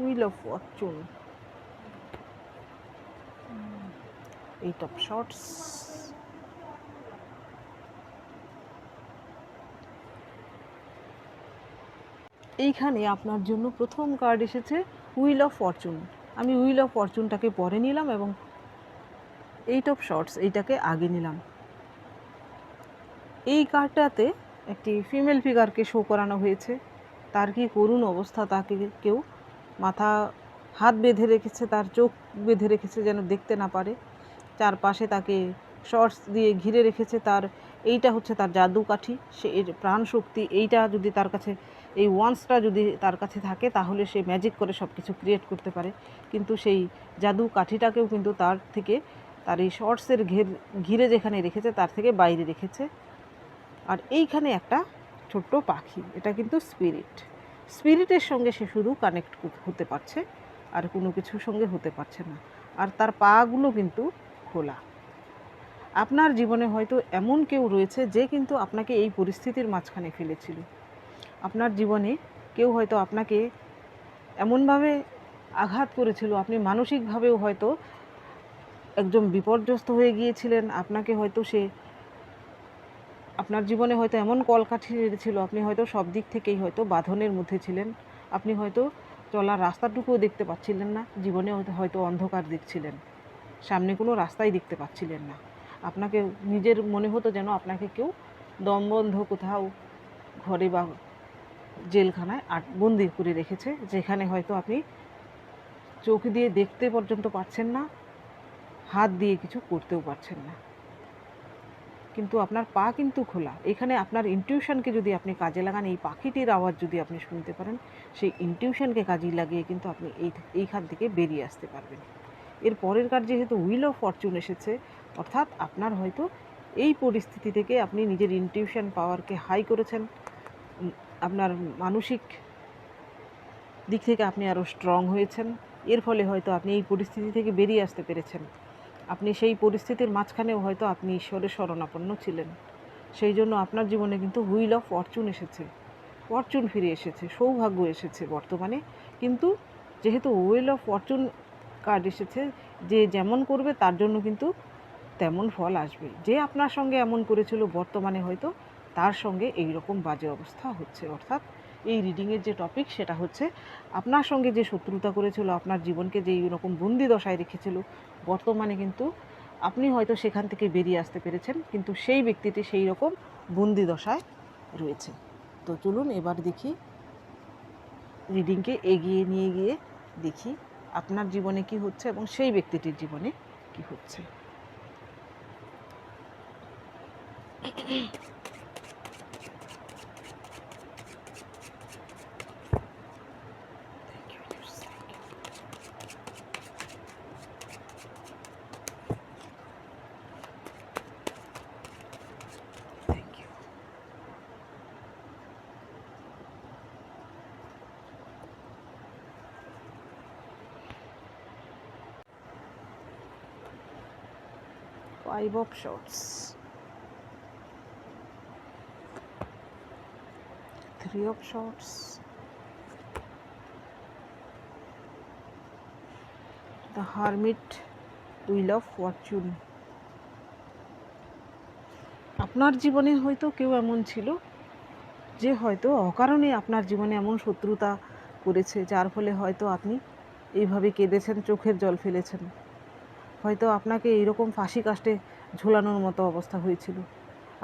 Wheel of Fortune. Eight of Swords. এইখানে আপনার জন্য প্রথম কার্ড এসেছে হুইল অফ ফরচুন আমি হুইল অফ ফরচুনটাকে পরে নিলাম এবং এইট অফ শর্টস এইটাকে আগে নিলাম এই কার্ডটাতে একটি ফিমেল ফিগারকে শো করানো হয়েছে তার কি করুণ অবস্থা তাকে কেউ মাথা হাত বেঁধে রেখেছে, তার চোখ বেঁধে রেখেছে যেন দেখতে না পারে। চারপাশে তাকে শর্টস দিয়ে ঘিরে রেখেছে, তার এইটা হচ্ছে তার জাদু কাঠি সে এর প্রাণ শক্তি এইটা যদি তার কাছে, এই ওয়ান্সটা যদি তার কাছে থাকে, তাহলে সে ম্যাজিক করে সব কিছু ক্রিয়েট করতে পারে। কিন্তু সেই জাদু কাঠিটাকেও কিন্তু তার থেকে, তার এই শর্টসের ঘের, ঘিরে যেখানে রেখেছে, তার থেকে বাইরে রেখেছে। আর এইখানে একটা ছোট্ট পাখি, এটা কিন্তু স্পিরিট স্পিরিটের সঙ্গে সে শুধু কানেক্ট হতে পারছে, আর কোনো কিছুর সঙ্গে হতে পারছে না। আর তার পাগুলো কিন্তু খোলা। আপনার জীবনে হয়তো এমন কেউ রয়েছে যে কিন্তু আপনাকে এই পরিস্থিতির মাঝখানে ফেলেছিল। আপনার জীবনে কেউ হয়তো আপনাকে এমনভাবে আঘাত করেছিল, আপনি মানসিকভাবেও হয়তো একজন বিপর্যস্ত হয়ে গিয়েছিলেন, আপনাকে হয়তো সে আপনার জীবনে হয়তো এমন কলকাঠি ছিল, আপনি হয়তো সব দিক থেকেই হয়তো বাঁধনের মধ্যে ছিলেন। আপনি হয়তো চলার রাস্তাটুকুও দেখতে পাচ্ছিলেন না জীবনে হয়তো অন্ধকার দেখছিলেন। সামনে কোনো রাস্তাই দেখতে পাচ্ছিলেন না। আপনাকে নিজের মনে হতো যেন আপনাকে কেউ দমবন্ধ কোথাও ঘরে বা জেলখানায় আট, বন্দি করে রেখেছে, যেখানে হয়তো আপনি চোখ দিয়ে দেখতে পর্যন্ত পারছেন না, হাত দিয়ে কিছু করতেও পারছেন না। কিন্তু আপনার পা কিন্তু খোলা। এখানে আপনার ইনটিউশনকে যদি আপনি কাজে লাগান, এই পাখিটির আওয়াজ যদি আপনি শুনতে পারেন, সেই ইনটিউশনকে কাজে লাগিয়ে কিন্তু আপনি এই এইখান থেকে বেরিয়ে আসতে পারবেন। এর পরের কার যেহেতু উইল অফ ফরচুন এসেছে, অর্থাৎ আপনার হয়তো এই পরিস্থিতি থেকে আপনি নিজের ইনটিউশন পাওয়ারকে হাই করেছেন। আপনার মানসিক দিক থেকে আপনি আরও স্ট্রং হয়েছেন। এর ফলে হয়তো আপনি এই পরিস্থিতি থেকে বেরিয়ে আসতে পেরেছেন। আপনি সেই পরিস্থিতির মাঝখানেও হয়তো আপনি ঈশ্বরের শরণাপন্ন ছিলেন। সেই জন্য আপনার জীবনে কিন্তু হুইল অফ ফরচুন এসেছে। ফরচুন ফিরে এসেছে, সৌভাগ্য এসেছে বর্তমানে। কিন্তু যেহেতু হুইল অফ ফরচুন কার্ড এসেছে, যে যেমন করবে তার জন্য কিন্তু তেমন ফল আসবে। যে আপনার সঙ্গে এমন করেছিল বর্তমানে হয়তো তার সঙ্গে এই রকম বাজে অবস্থা হচ্ছে। অর্থাৎ এই রিডিংয়ের যে টপিক সেটা হচ্ছে আপনার সঙ্গে যে শত্রুতা করেছিল, আপনার জীবনকে যে রকম বন্দি দশায় রেখেছিল, বর্তমানে কিন্তু আপনি হয়তো সেখান থেকে বেরিয়ে আসতে পেরেছেন, কিন্তু সেই ব্যক্তিটি সেই রকম বন্দি দশায় রয়েছে। তো চলুন এবার দেখি রিডিংকে এগিয়ে নিয়ে গিয়ে দেখি আপনার জীবনে কি হচ্ছে এবং সেই ব্যক্তিটির জীবনে কি হচ্ছে। Five of Swords. Three of Swords. The Hermit, Wheel of Fortune. আপনার জীবনে হয়তো কেউ এমন ছিল যে হয়তো অকারণে আপনার জীবনে এমন শত্রুতা করেছে যার ফলে হয়তো আপনি এইভাবে কেঁদেছেন চোখের জল ফেলেছেন হয়তো আপনাকে এইরকম ফাঁসি কাস্টে ঝোলানোর মতো অবস্থা হয়েছিল।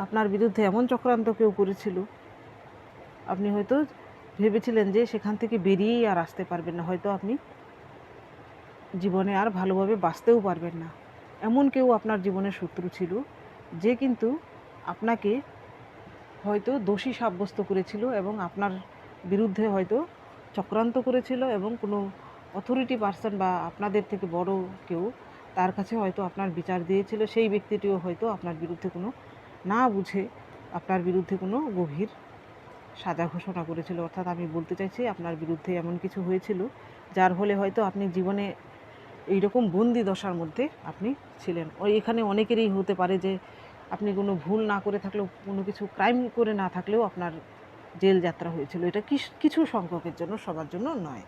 আপনার বিরুদ্ধে এমন চক্রান্ত কেউ করেছিল। আপনি হয়তো ভেবেছিলেন যে সেখান থেকে বেরিয়েই আর আসতে পারবেন না। হয়তো আপনি জীবনে আর ভালোভাবে বাঁচতেও পারবেন না। এমন কেউ আপনার জীবনের শত্রু ছিল, যে কিন্তু আপনাকে হয়তো দোষী সাব্যস্ত করেছিল এবং আপনার বিরুদ্ধে হয়তো চক্রান্ত করেছিল এবং কোনো অথরিটি পার্সন বা আপনাদের থেকে বড় কেউ তার কাছে হয়তো আপনার বিচার দিয়েছিল, সেই ব্যক্তিটিও হয়তো আপনার বিরুদ্ধে কোনো না বুঝে আপনার বিরুদ্ধে কোনো গভীর সাজা ঘোষণা করেছিল। অর্থাৎ আমি বলতে চাইছি, আপনার বিরুদ্ধে এমন কিছু হয়েছিল, যার ফলে হয়তো আপনি জীবনে এইরকম বন্দি দশার মধ্যে আপনি ছিলেন। ওই এখানে অনেকেরই হতে পারে যে আপনি কোনো ভুল না করে থাকলেও, কোনো কিছু ক্রাইম করে না থাকলেও আপনার জেল যাত্রা হয়েছিল। এটা কিছু সংখ্যকের জন্য, সবার জন্য নয়।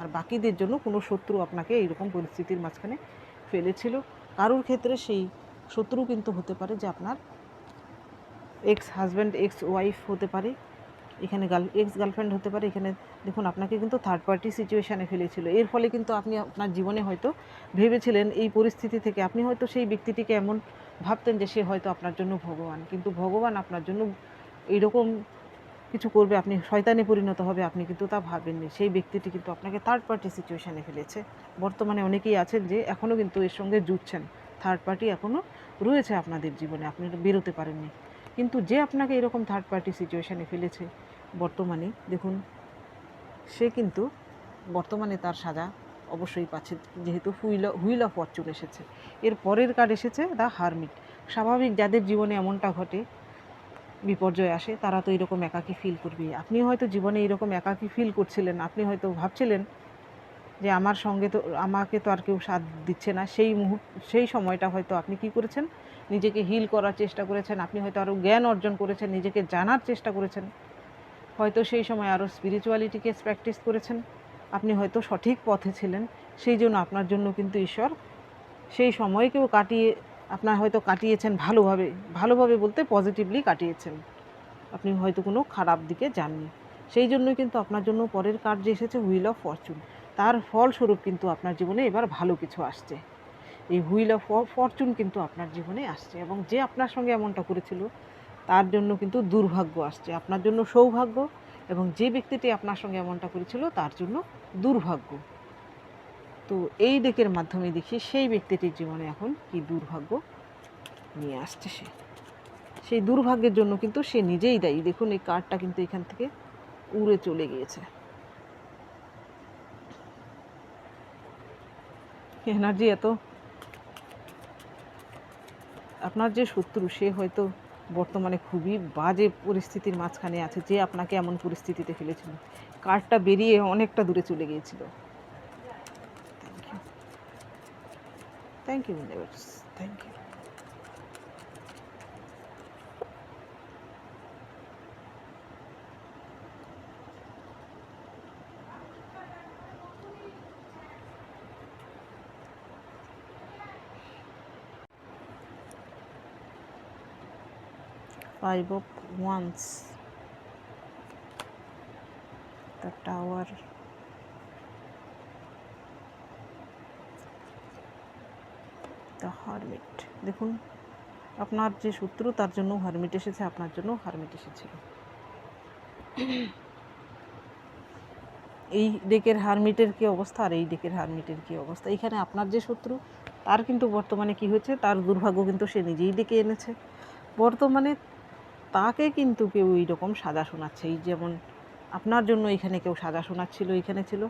আর বাকিদের জন্য কোনো শত্রু আপনাকে এইরকম পরিস্থিতির মাঝখানে ফেলেছিল, কারোর ক্ষেত্রে সেই শত্রু কিন্তু হতে পারে যে আপনার এক্স হাজব্যান্ড এক্স ওয়াইফ হতে পারে, এখানে গার্ল এক্স গার্লফ্রেন্ড হতে পারে, এখানে দেখুন আপনাকে কিন্তু থার্ড পার্টি সিচুয়েশানে ফেলেছিল। এর ফলে কিন্তু আপনি আপনার জীবনে হয়তো ভেবেছিলেন এই পরিস্থিতি থেকে আপনি হয়তো সেই ব্যক্তিটিকে এমন ভাবতেন যে সে হয়তো আপনার জন্য ভগবান। কিন্তু ভগবান আপনার জন্য এইরকম কিছু করবে, আপনি শয়তানে পরিণত হবে, আপনি কিন্তু তা ভাবেননি। সেই ব্যক্তিটি কিন্তু আপনাকে থার্ড পার্টি সিচুয়েশানে ফেলেছে। বর্তমানে অনেকেই আছেন যে এখনও কিন্তু এর সঙ্গে জুটছেন থার্ড পার্টি এখনও রয়েছে আপনাদের জীবনে, আপনি বেরোতে পারেননি। কিন্তু যে আপনাকে এরকম থার্ড পার্টি সিচুয়েশানে ফেলেছে, বর্তমানে দেখুন, সে কিন্তু বর্তমানে তার সাজা অবশ্যই পাচ্ছে, যেহেতু হুইল হুইল অফ ফরচুন এসেছে। এর পরের কার্ড এসেছে দ্য হারমিট। স্বাভাবিক যাদের জীবনে এমনটা ঘটে বিপর্যয় আসে, তারা তো এরকম একাকী ফিল করবে। আপনি হয়তো জীবনে এরকম একাকী ফিল করছিলেন, আপনি হয়তো ভাবছিলেন যে আমার সঙ্গে তো, আমাকে তো আর কেউ সাথ দিচ্ছে না। সেই মুহূর্ত, সেই সময়টা হয়তো আপনি কি করেছেন? নিজেকে হিল করার চেষ্টা করেছেন, আপনি হয়তো আরও জ্ঞান অর্জন করেছেন, নিজেকে জানার চেষ্টা করেছেন। হয়তো সেই সময় আরও স্পিরিচুয়ালিটিকে প্র্যাকটিস করেছেন। আপনি হয়তো সঠিক পথে ছিলেন। সেই জন্য আপনার জন্য কিন্তু ঈশ্বর সেই সময়কেও কাটিয়ে আপনার হয়তো কাটিয়েছেন ভালোভাবে ভালোভাবে বলতে পজিটিভলি কাটিয়েছেন। আপনি হয়তো কোনো খারাপ দিকে যাননি। সেই জন্যই কিন্তু আপনার জন্য পরের কার্ড যে এসেছে হুইল অফ ফরচুন তার ফলস্বরূপ কিন্তু আপনার জীবনে এবার ভালো কিছু আসছে। এই হুইল অফ ফরচুন কিন্তু আপনার জীবনে আসছে এবং যে আপনার সঙ্গে এমনটা করেছিল, তার জন্য কিন্তু দুর্ভাগ্য আসছে। আপনার জন্য সৌভাগ্য এবং যে ব্যক্তিটি আপনার সঙ্গে এমনটা করেছিল, তার জন্য দুর্ভাগ্য। তো এই ডেকের মাধ্যমে দেখি সেই ব্যক্তিটির জীবনে এখন কি দুর্ভাগ্য নিয়ে আসছে সে। সেই দুর্ভাগ্যের জন্য কিন্তু সে নিজেই দায়ী। দেখুন, এই কার্ডটা কিন্তু এখান থেকে উড়ে চলে গিয়েছে। এনার্জি এত। আপনার যে শত্রু, সে হয়তো বর্তমানে খুবই বাজে পরিস্থিতির মাঝখানে আছে, যে আপনাকে এমন পরিস্থিতিতে ফেলেছিল। কার্ডটা বেরিয়ে অনেকটা দূরে চলে গিয়েছিল। Thank you, universe. Thank you. Five of Wands, the Tower. The hermit দেখুন, আপনার যে শত্রু তার জন্য হারমিট এসেছে, আপনার জন্য হারমিট এসেছিল এই ডেকের হারমিটের কি অবস্থা, আর এই ডেকের হারমিটের কি অবস্থা? এখানে আপনার যে শত্রু তার কিন্তু বর্তমানে কি হয়েছে, তার দুর্ভাগ্য কিন্তু সে নিজেই ডেকে এনেছে। বর্তমানে তাকে কিন্তু কেউ এইরকম সাজা শোনাচ্ছে। এই যেমন আপনার জন্য এখানে কেউ সাজা শোনাচ্ছিল, এখানে ছিল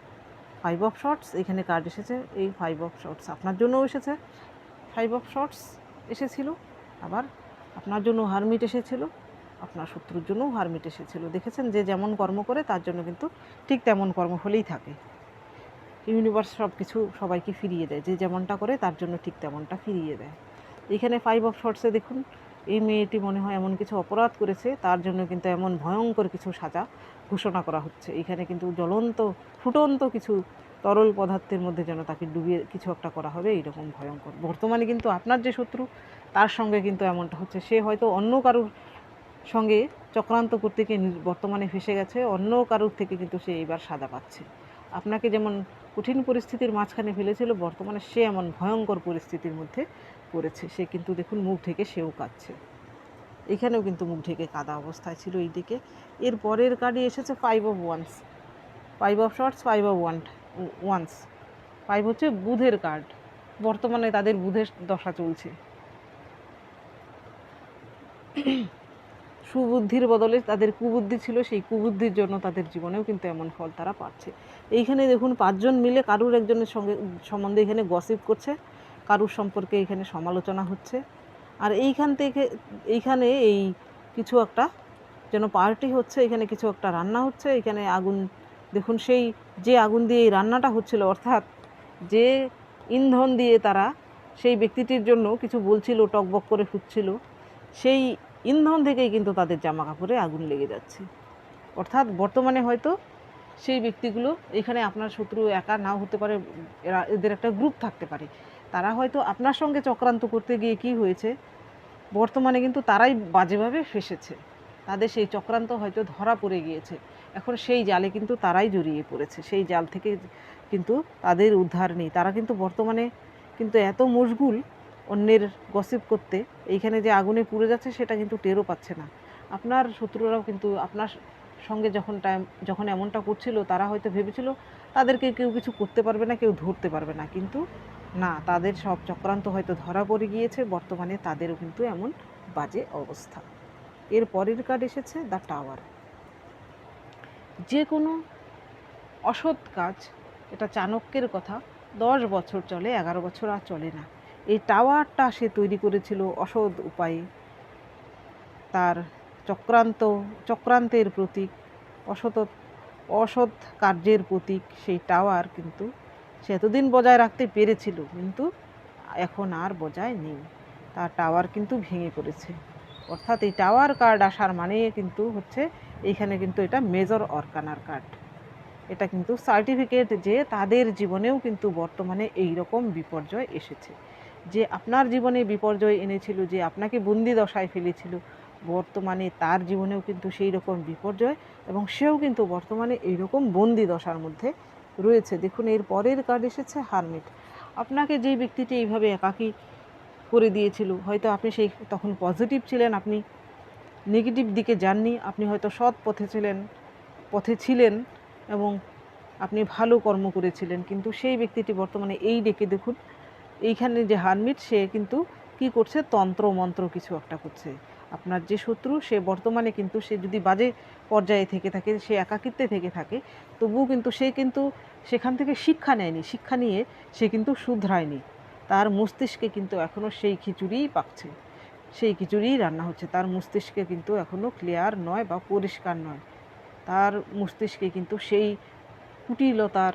ফাইভ অফ শর্টস এখানে কার্ড এসেছে, এই ফাইভ অফ শর্টস আপনার জন্যও এসেছে ফাইভ অফ শর্টস এসেছিল, আবার আপনার জন্য হারমিট এসেছিল, আপনার শত্রুর জন্যও হারমিট এসেছিল। দেখেছেন যে যেমন কর্ম করে, তার জন্য কিন্তু ঠিক তেমন কর্মফলেই থাকে। ইউনিভার্স সব কিছু সবাইকে ফিরিয়ে দেয়, যে যেমনটা করে, তার জন্য ঠিক তেমনটা ফিরিয়ে দেয়। এখানে ফাইভ অফ শর্টসে দেখুন, এই মেয়েটি মনে হয় এমন কিছু অপরাধ করেছে, তার জন্য কিন্তু এমন ভয়ঙ্কর কিছু সাজা ঘোষণা করা হচ্ছে। এখানে কিন্তু জ্বলন্ত, ফুটন্ত কিছু তরল পদার্থের মধ্যে যেন তাকে ডুবিয়ে কিছু একটা করা হবে, এইরকম ভয়ঙ্কর। বর্তমানে কিন্তু আপনার যে শত্রু, তার সঙ্গে কিন্তু এমনটা হচ্ছে। সে হয়তো অন্য কারুর সঙ্গে চক্রান্ত করতে গিয়ে বর্তমানে ফেসে গেছে, অন্য কারুর থেকে কিন্তু সে এবার সাদা পাচ্ছে। আপনাকে যেমন কঠিন পরিস্থিতির মাঝখানে ফেলেছিল, বর্তমানে সে এমন ভয়ঙ্কর পরিস্থিতির মধ্যে পড়েছে। সে কিন্তু দেখুন মুখ ঢেকে সেও কাঁদছে। এখানেও কিন্তু মুখ ঢেকে কাদা অবস্থায় ছিল এই দিকে এর পরের কার্ডে এসেছে five of wands five of swords five of one wands five হচ্ছে বুধের কার্ড বর্তমানে তাদের বুধের দশা চলছে। সুবুদ্ধির বদলে তাদের কুবুদ্ধি ছিল, সেই কুবুদ্ধির জন্য তাদের জীবনেও কিন্তু এমন ফল তারা পাচ্ছে। এইখানে দেখুন, পাঁচজন মিলে কারুর একজনের সঙ্গে সম্বন্ধে এখানে গসিপ করছে, কারুর সম্পর্কে এখানে সমালোচনা হচ্ছে। আর এইখান থেকে, এইখানে এই কিছু একটা, যেন পার্টি হচ্ছে, এখানে কিছু একটা রান্না হচ্ছে, এখানে আগুন দেখুন, সেই যে আগুন দিয়ে এই রান্নাটা হচ্ছিল, অর্থাৎ যে ইন্ধন দিয়ে তারা সেই ব্যক্তিটির জন্য কিছু বলছিল, টকবক করে ফুটছিল সেই ইন্ধন থেকেই কিন্তু তাদের জামা কাপড়ে আগুন লেগে যাচ্ছে। অর্থাৎ বর্তমানে হয়তো সেই ব্যক্তিগুলো এখানে আপনার শত্রু একা নাও হতে পারে, এরা এদের একটা গ্রুপ থাকতে পারে। তারা হয়তো আপনার সঙ্গে চক্রান্ত করতে গিয়ে কি হয়েছে, বর্তমানে কিন্তু তারাই বাজেভাবে ফেসেছে। তাদের সেই চক্রান্ত হয়তো ধরা পড়ে গিয়েছে। এখন সেই জালে কিন্তু তারাই জড়িয়ে পড়েছে। সেই জাল থেকে কিন্তু তাদের উদ্ধার নেই। তারা কিন্তু বর্তমানে কিন্তু এত মশগুল অন্যের গসিপ করতে, এইখানে যে আগুনে পুড়ে যাচ্ছে সেটা কিন্তু টেরও পাচ্ছে না। আপনার শত্রুরাও কিন্তু, আপনার সঙ্গে যখন টাইম যখন এমনটা করছিল, তারা হয়তো ভেবেছিল তাদেরকে কেউ কিছু করতে পারবে না, কেউ ধরতে পারবে না। কিন্তু না, তাদের সব চক্রান্ত হয়তো ধরা পড়ে গিয়েছে। বর্তমানে তাদেরও কিন্তু এমন বাজে অবস্থা। এর পরের কার্ড এসেছে দ্য টাওয়ার যে কোনো অসৎ কাজ, এটা চাণক্যের কথা, দশ বছর চলে, এগারো বছর আর চলে না। এই টাওয়ারটা সে তৈরি করেছিল অসৎ উপায়ে। তার চক্রান্ত, চক্রান্তের প্রতীক, অসৎ অসৎ কার্যের প্রতীক সেই টাওয়ার কিন্তু সে এতদিন বজায় রাখতে পেরেছিল, কিন্তু এখন আর বজায় নেই। তার টাওয়ার কিন্তু ভেঙে পড়েছে। অর্থাৎ এই টাওয়ার কার্ড আসার মানে কিন্তু হচ্ছে এইখানে কিন্তু এটা মেজর অর্কানার কার্ড। এটা কিন্তু সার্টিফিকেট যে তাদের জীবনেও কিন্তু বর্তমানে এই রকম বিপর্যয় এসেছে। যে আপনার জীবনে বিপর্যয় এনেছিল, যে আপনাকে বন্দি দশায় ফেলেছিল, বর্তমানে তার জীবনেও কিন্তু সেই রকম বিপর্যয় এবং সেও কিন্তু বর্তমানে এই রকম বন্দি দশার মধ্যে রয়েছে। দেখুন, এর পরের কার্ড এসেছে হারমিট। আপনাকে যেই ব্যক্তিটি এইভাবে একাকী করে দিয়েছিল, হয়তো আপনি সেই তখন পজিটিভ ছিলেন, আপনি নেগেটিভ দিকে যাননি, আপনি হয়তো সৎ পথে ছিলেন পথে ছিলেন এবং আপনি ভালো কর্ম করেছিলেন, কিন্তু সেই ব্যক্তিটি বর্তমানে এই ডেকে দেখুন, এইখানে যে হারমিট, সে কিন্তু কি করছে? তন্ত্র মন্ত্র কিছু একটা করছে। আপনার যে শত্রু, সে বর্তমানে কিন্তু সে যদি বাজে পর্যায়ে থেকে থাকে, সে একাকিত্বে থেকে থাকে, তবুও কিন্তু সে কিন্তু সেখান থেকে শিক্ষা নেয়নি। শিক্ষা নিয়ে সে কিন্তু শুধরায়নি। তার মস্তিষ্কে কিন্তু এখনও সেই খিচুড়িই পাকছে। সেই খিচুড়িই রান্না হচ্ছে। তার মস্তিষ্কে কিন্তু এখনও ক্লিয়ার নয় বা পরিষ্কার নয়। তার মস্তিষ্কে কিন্তু সেই কুটিলতার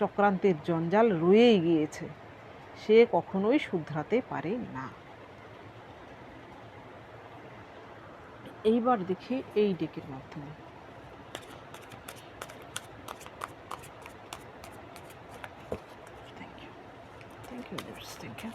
চক্রান্তের জঞ্জাল রয়েই গিয়েছে। সে কখনোই শুধরাতে পারে না। এইবার দেখি এই ডেকের মাধ্যমে। Thank you thank you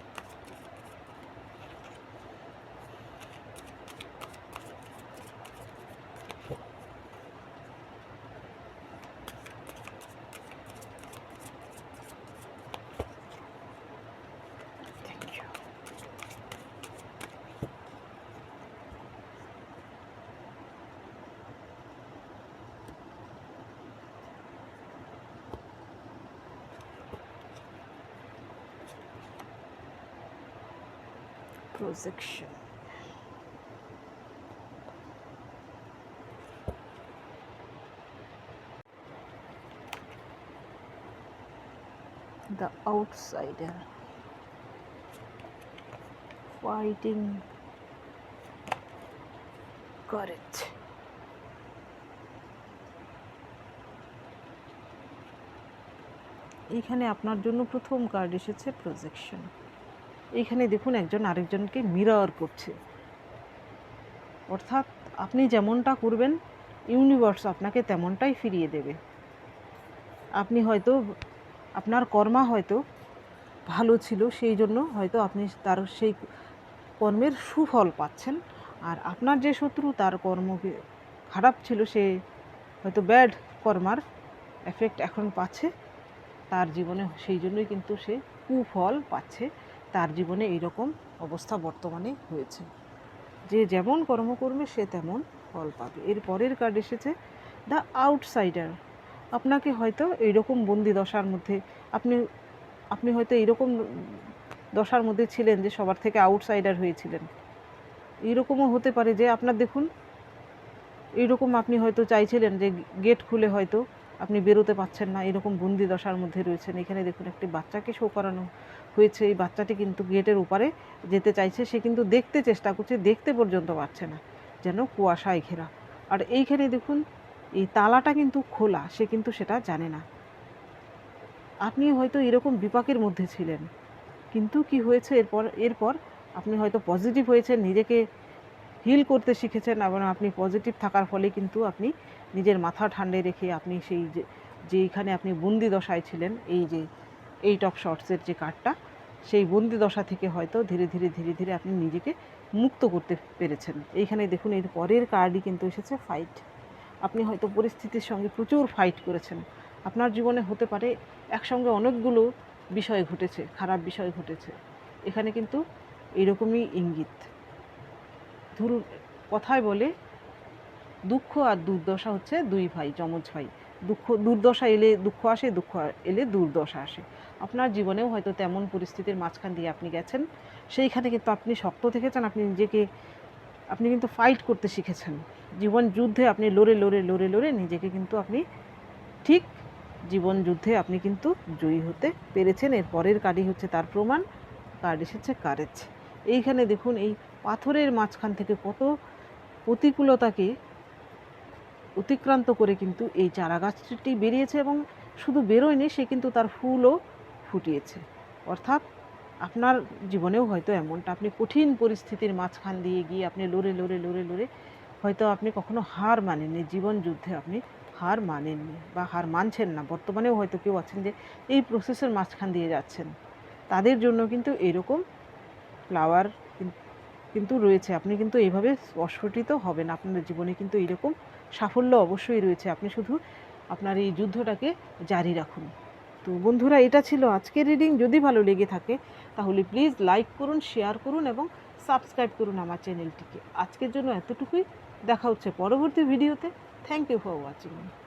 projection. The outsider fighting courage. এইখানে আপনার জন্য প্রথম কার্ড এসেছে প্রজেকশন এইখানে দেখুন একজন আরেকজনকে মিরর করছে। অর্থাৎ আপনি যেমনটা করবেন ইউনিভার্স আপনাকে তেমনটাই ফিরিয়ে দেবে। আপনি হয়তো, আপনার কর্মা হয়তো ভালো ছিল, সেই জন্য হয়তো আপনি তার সেই কর্মের সুফল পাচ্ছেন। আর আপনার যে শত্রু, তার কর্ম খারাপ ছিল, সে হয়তো ব্যাড কর্মার এফেক্ট এখন পাচ্ছে। তার জীবনে সেই জন্যই কিন্তু সে কুফল পাচ্ছে। তার জীবনে এইরকম অবস্থা বর্তমানে হয়েছে। যে যেমন কর্ম করবে, সে তেমন ফল পাবে। এর পরের কার্ড এসেছে দ্য আউটসাইডার আপনাকে হয়তো এইরকম বন্দি দশার মধ্যে, আপনি আপনি হয়তো এইরকম দশার মধ্যে ছিলেন যে সবার থেকে আউটসাইডার হয়েছিলেন। এইরকমও হতে পারে যে, আপনার দেখুন, এইরকম আপনি হয়তো চাইছিলেন যে গেট খুলে হয়তো আপনি বেরোতে পাচ্ছেন না, এরকম বন্দি দশার মধ্যে রয়েছেন। এখানে দেখুন, একটি বাচ্চাকে শো করানো হয়েছে। এই বাচ্চাটি কিন্তু গেটের উপরে যেতে চাইছে, সে কিন্তু দেখতে চেষ্টা করছে, দেখতে পর্যন্ত পারছে না, যেন কুয়াশায় ঘেরা। আর এইখানে দেখুন, এই তালাটা কিন্তু খোলা, সে কিন্তু সেটা জানে না। আপনি হয়তো এরকম বিপাকের মধ্যে ছিলেন, কিন্তু কি হয়েছে এরপর এরপর আপনি হয়তো পজিটিভ হয়েছেন, নিজেকে হিল করতে শিখেছেন, এবং আপনি পজিটিভ থাকার ফলে কিন্তু আপনি নিজের মাথা ঠান্ডায় রেখে আপনি সেই যে, যেইখানে আপনি বন্দি দশায় ছিলেন, এই যে এইট অফ শর্টসের যে কার্ডটা সেই বন্দি দশা থেকে হয়তো ধীরে ধীরে ধীরে ধীরে আপনি নিজেকে মুক্ত করতে পেরেছেন। এইখানে দেখুন, এর পরের কার্ডই কিন্তু এসেছে ফাইট আপনি হয়তো পরিস্থিতির সঙ্গে প্রচুর ফাইট করেছেন। আপনার জীবনে হতে পারে একসঙ্গে অনেকগুলো বিষয় ঘটেছে, খারাপ বিষয় ঘটেছে। এখানে কিন্তু এরকমই ইঙ্গিত। ধরুন কথায় বলে দুঃখ আর দুর্দশা হচ্ছে দুই ভাই, যমজ ভাই। দুঃখ, দুর্দশা এলে দুঃখ আসে, দুঃখ এলে দুর্দশা আসে। আপনার জীবনেও হয়তো তেমন পরিস্থিতির মাঝখান দিয়ে আপনি গেছেন। সেইখানে কিন্তু আপনি শক্ত থেকেছেন, আপনি নিজেকে, আপনি কিন্তু ফাইট করতে শিখেছেন। জীবন যুদ্ধে আপনি লড়ে লড়ে লড়ে লড়ে নিজেকে কিন্তু আপনি ঠিক জীবন যুদ্ধে আপনি কিন্তু জয়ী হতে পেরেছেন। এর পরের কার্ডই হচ্ছে তার প্রমাণ, কার্ড এসেছে কারেজ। এইখানে দেখুন, এই পাথরের মাঝখান থেকে কত প্রতিকূলতাকে অতিক্রান্ত করে কিন্তু এই চারা গাছটি বেরিয়েছে এবং শুধু বেরোয়নি, সে কিন্তু তার ফুলও ফুটিয়েছে। অর্থাৎ আপনার জীবনেও হয়তো এমনটা। আপনি কঠিন পরিস্থিতির মাঝখান দিয়ে গিয়ে আপনি লড়ে লড়ে লড়ে লড়ে হয়তো আপনি কখনো হার মানেননি। জীবন যুদ্ধে আপনি হার মানেননি বা হার মানছেন না। বর্তমানেও হয়তো কেউ আছেন যে এই প্রসেসের মাঝখান দিয়ে যাচ্ছেন। তাদের জন্য কিন্তু এরকম ফ্লাওয়ার কিন্তু রয়েছে। আপনি কিন্তু এইভাবে অস্ফুটিত হবেন। আপনার জীবনে কিন্তু এরকম সাফল্য অবশ্যই রয়েছে। আপনি শুধু আপনার এই যুদ্ধটাকে জারি রাখুন। তো বন্ধুরা, এটা ছিল আজকের রিডিং। যদি ভালো লেগে থাকে, তাহলে প্লিজ লাইক করুন, শেয়ার করুন এবং সাবস্ক্রাইব করুন আমার চ্যানেলটিকে। আজকের জন্য এতটুকুই। দেখা হচ্ছে পরবর্তী ভিডিওতে। Thank you for watching.